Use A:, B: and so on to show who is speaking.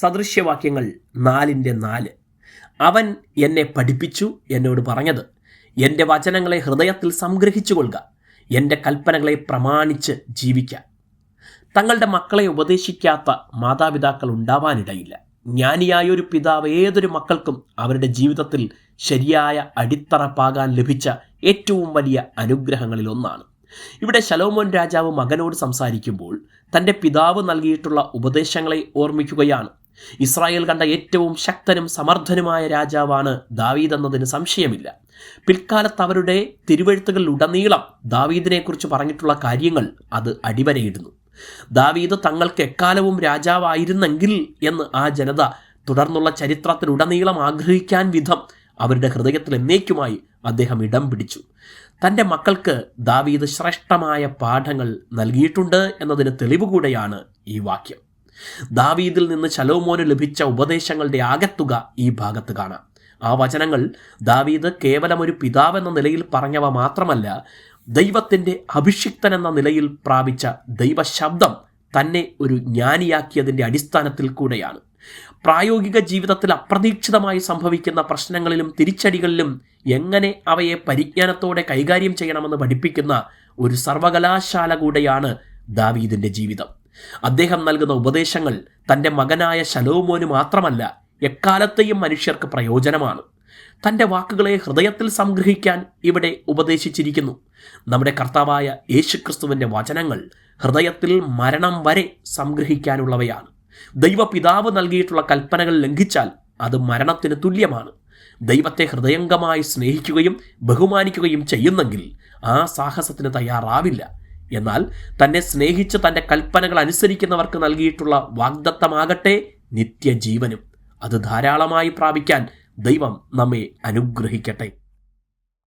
A: സദൃശ്യവാക്യങ്ങൾ നാലിൻ്റെ നാല് അവൻ എന്നെ പഠിപ്പിച്ചു എന്നോട് പറഞ്ഞത് എൻ്റെ വചനങ്ങളെ ഹൃദയത്തിൽ സംഗ്രഹിച്ചു കൊള്ളുക എൻ്റെ കൽപ്പനകളെ പ്രമാണിച്ച് ജീവിക്കുക തങ്ങളുടെ മക്കളെ ഉപദേശിക്കാത്ത മാതാപിതാക്കൾ ഉണ്ടാവാനിടയില്ല ജ്ഞാനിയായ ഒരു പിതാവ് ഏതൊരു മക്കൾക്കും അവരുടെ ജീവിതത്തിൽ ശരിയായ അടിത്തറ പാകാൻ ലഭിച്ച ഏറ്റവും വലിയ അനുഗ്രഹങ്ങളിൽ ഒന്നാണ് ഇവിടെ ശലോമോൻ രാജാവ് മകനോട് സംസാരിക്കുമ്പോൾ തൻ്റെ പിതാവ് നൽകിയിട്ടുള്ള ഉപദേശങ്ങളെ ഓർമ്മിക്കുകയാണ് ഇസ്രായേൽ കണ്ട ഏറ്റവും ശക്തനും സമർത്ഥനുമായ രാജാവാണ് ദാവീദ് എന്നതിന് സംശയമില്ല പിൽക്കാലത്ത് അവരുടെ തിരുവഴുത്തുകളിലുടനീളം ദാവീദിനെക്കുറിച്ച് പറഞ്ഞിട്ടുള്ള കാര്യങ്ങൾ അത് അടിവരയിടുന്നു ദാവീദ് തങ്ങൾക്ക് എക്കാലവും രാജാവായിരുന്നെങ്കിൽ എന്ന് ആ ജനത തുടർന്നുള്ള ചരിത്രത്തിലുടനീളം ആഗ്രഹിക്കാൻ വിധം അവരുടെ ഹൃദയത്തിൽ എന്നേക്കുമായി അദ്ദേഹം ഇടം പിടിച്ചു തൻ്റെ മക്കൾക്ക് ദാവീദ് ശ്രേഷ്ഠമായ പാഠങ്ങൾ നൽകിയിട്ടുണ്ട് എന്നതിന് തെളിവുകൂടെയാണ് ഈ വാക്യം ദാവീദിൽ നിന്ന് ശലോമോന് ലഭിച്ച ഉപദേശങ്ങളുടെ ആകത്തുക ഈ ഭാഗത്ത് കാണാം ആ വചനങ്ങൾ ദാവീദ് കേവലം ഒരു പിതാവെന്ന നിലയിൽ പറഞ്ഞവ മാത്രമല്ല ദൈവത്തിൻ്റെ അഭിഷിക്തൻ എന്ന നിലയിൽ പ്രാപിച്ച ദൈവശബ്ദം തന്നെ ഒരു ജ്ഞാനിയാക്കിയതിൻ്റെ അടിസ്ഥാനത്തിൽ കൂടെയാണ് പ്രായോഗിക ജീവിതത്തിൽ അപ്രതീക്ഷിതമായി സംഭവിക്കുന്ന പ്രശ്നങ്ങളിലും തിരിച്ചടികളിലും എങ്ങനെ അവയെ പരിജ്ഞാനത്തോടെ കൈകാര്യം ചെയ്യണമെന്ന് പഠിപ്പിക്കുന്ന ഒരു സർവകലാശാല കൂടെയാണ് ദാവീദിൻ്റെ ജീവിതം അദ്ദേഹം നൽകുന്ന ഉപദേശങ്ങൾ തൻ്റെ മകനായ ശലോമോന് മാത്രമല്ല എക്കാലത്തെയും മനുഷ്യർക്ക് പ്രയോജനമാണ് തൻ്റെ വാക്കുകളെ ഹൃദയത്തിൽ സംഗ്രഹിക്കാൻ ഇവിടെ ഉപദേശിച്ചിരിക്കുന്നു നമ്മുടെ കർത്താവായ യേശുക്രിസ്തുവിൻ്റെ വചനങ്ങൾ ഹൃദയത്തിൽ മരണം വരെ സംഗ്രഹിക്കാനുള്ളവയാണ് ദൈവപിതാവ് നൽകിയിട്ടുള്ള കൽപ്പനകൾ ലംഘിച്ചാൽ അത് മരണത്തിന് തുല്യമാണ് ദൈവത്തെ ഹൃദയംഗമായി സ്നേഹിക്കുകയും ബഹുമാനിക്കുകയും ചെയ്യുന്നെങ്കിൽ ആ സാഹസത്തിന് തയ്യാറാവില്ല എന്നാൽ തന്നെ സ്നേഹിച്ച് തൻ്റെ കൽപ്പനകൾ അനുസരിക്കുന്നവർക്ക് നൽകിയിട്ടുള്ള വാഗ്ദത്തമാകട്ടെ നിത്യജീവനും അത് ധാരാളമായി പ്രാപിക്കാൻ ദൈവം നമ്മെ അനുഗ്രഹിക്കട്ടെ